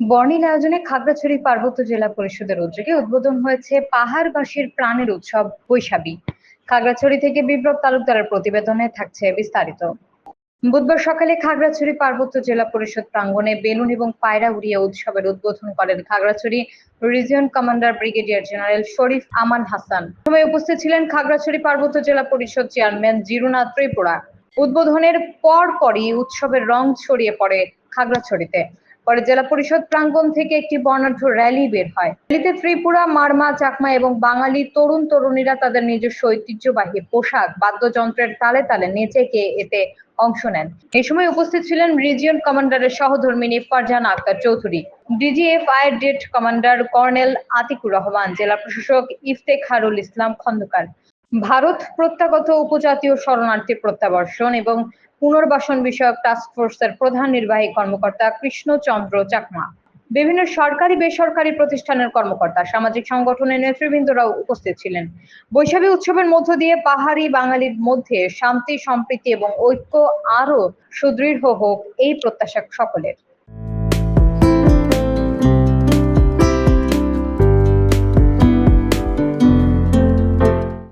বর্ণিল আয়োজনে খাগড়াছড়ি পার্বত্য জেলা পরিষদের উদ্যোগে উদ্বোধন হয়েছে পাহাড়বাসীর প্রাণের উৎসব বৈশাখী। খাগড়াছড়ি থেকে বিপ্লব তালুকদারের প্রতিবেদনে থাকছে বিস্তারিত। বুধবার সকালে খাগড়াছড়ি পার্বত্য জেলা পরিষদ প্রাঙ্গণে বেলুন এবং পায়রা উড়িয়ে উৎসবের উদ্বোধন করেন Khagrachari region commander brigadier general Sharif Aman Hasan. সময় উপস্থিত ছিলেন খাগড়াছড়ি পার্বত্য জেলা পরিষদ চেয়ারম্যান জিরুনাথ ত্রিপুরা। উদ্বোধনের পর পরই উৎসবের রং ছড়িয়ে পড়ে খাগড়াছড়িতে। পরে জেলা পরিষদ প্রাঙ্গণ থেকে একটি বর্ণাঢ্য র্যালি বের হয়। র্যালিতে ত্রিপুরা, মারমা, চাকমা এবং বাঙালি তরুণ তরুণীরা তাদের নিজস্ব ঐতিহ্যবাহী পোশাক, বাদ্যযন্ত্রের তালে তালে নেচে কে এতে অংশ নেন। এই সময় উপস্থিত ছিলেন রিজিয়ন কমান্ডারের সহধর্মিনী Farzana Akter Chowdhury. DGFI det commander colonel Atiqur Rahman, জেলা প্রশাসক ইফতেখারুল ইসলাম খন্দকার। ভারত প্রত্যাগত উপজাতীয় শরণার্থী প্রত্যাবর্ষণ এবং পুনর্বাসন বিষয়ক টাস্ক ফোর্সের প্রধান নির্বাহী কর্মকর্তা কৃষ্ণচন্দ্র চাকমা। বিভিন্ন সরকারি, বেসরকারি প্রতিষ্ঠানের কর্মকর্তা, সামাজিক সংগঠনের নেতৃবৃন্দরাও উপস্থিত ছিলেন। বৈশাখী উৎসবের মধ্য দিয়ে পাহাড়ি বাঙালির মধ্যে শান্তি, সম্প্রীতি এবং ঐক্য আরও সুদৃঢ় হোক এই প্রত্যাশা সকলের।